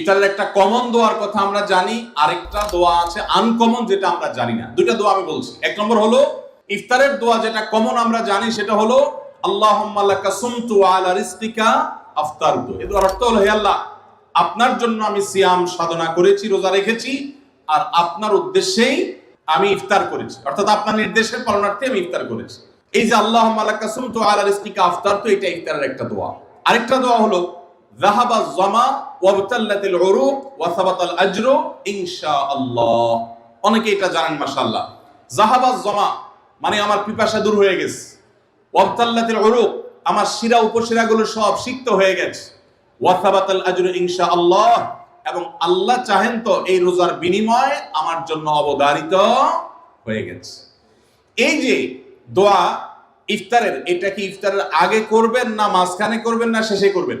ইফতারের একটা কমন দোয়ার কথা আমরা জানি, আরেকটা দোয়া আছে আনকমন যেটা আমরা জানি না। দুইটা দোয়া আমি বলছি। এক নম্বর হলো, ইফতারের দোয়া যেটা কমন আমরা জানি, সেটা হলো, আল্লাহুম্মা লাকা সুমতু আলা রিজকিকা অর্থ হলো, হে আল্লাহ, আপনার জন্য আমি সিয়াম সাধনা করেছি, রোজা রেখেছি, আর আপনার উদ্দেশ্যেই আমি ইফতার করেছি। অর্থাৎ আপনার নির্দেশের পালনার্থে আমি ইফতার করেছি। এই যে, আল্লাহুম্মা লাকা সুমতু আলা রিজকিকা আফতারতু, এটা ইফতারের একটা দোয়া। আরেকটা দোয়া হলো জাহাবা জমা ওয়াবতাল্লাতিল উরুক ওয়া সাবাতাল আজরু ইনশাআল্লাহ অনেকে এটা জানেন, মাশাআল্লাহ। জাহাবা জমা মানে আমার পিপাসা দূর হয়ে গেছে। ওয়াবতাল্লাতিল উরুক আমার শিরা উপশিরাগুলো সব সিক্ত হয়ে গেছে। ওয়া সাবাতাল আজরু ইনশাআল্লাহ এবং আল্লাহ চাহেন তো এই রোজার বিনিময়ে আমার জন্য অবধারিত হয়ে গেছে। এই যে দোয়া ইফতারের, এটা কি ইফতারের আগে করবেন না মাঝখানে করবেন না শেষে করবেন?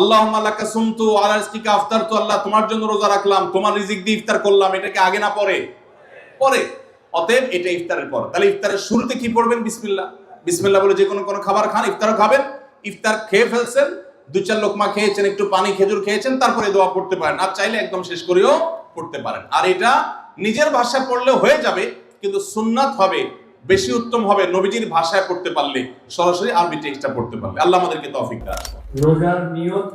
আল্লাহ আল্লাহকে আলা রিজকিকা, আফতারতু, আল্লাহ তোমার জন্য রোজা রাখলাম, তোমার রিজিক দিয়ে ইফতার করলাম, এটাকে আগে না পরে? পরে। অতএব এটা ইফতারের পর। তাহলে ইফতারের শুরুতে কি পড়বেন? বিসমিল্লাহ। বিসমিল্লাহ বলে যে কোনো কোনো খাবার খান, ইফতারও খাবেন। ইফতার খেয়ে ফেলছেন দু চার লোকমা খেয়েছেন, একটু পানি খেজুর খেয়েছেন, তারপরে দোয়া পড়তে পারেন। আর চাইলে একদম শেষ করেও পড়তে পারেন। আর এটা নিজের ভাষায় পড়লে হয়ে যাবে, কিন্তু সুন্নাত হবে বেশি উত্তম হবে নবীজির ভাষায় পড়তে পারলে, সরাসরি আরবি টেক্সটটা পড়তে পারলে। আল্লাহ আমাদেরকে তৌফিক রোজার নিয়ত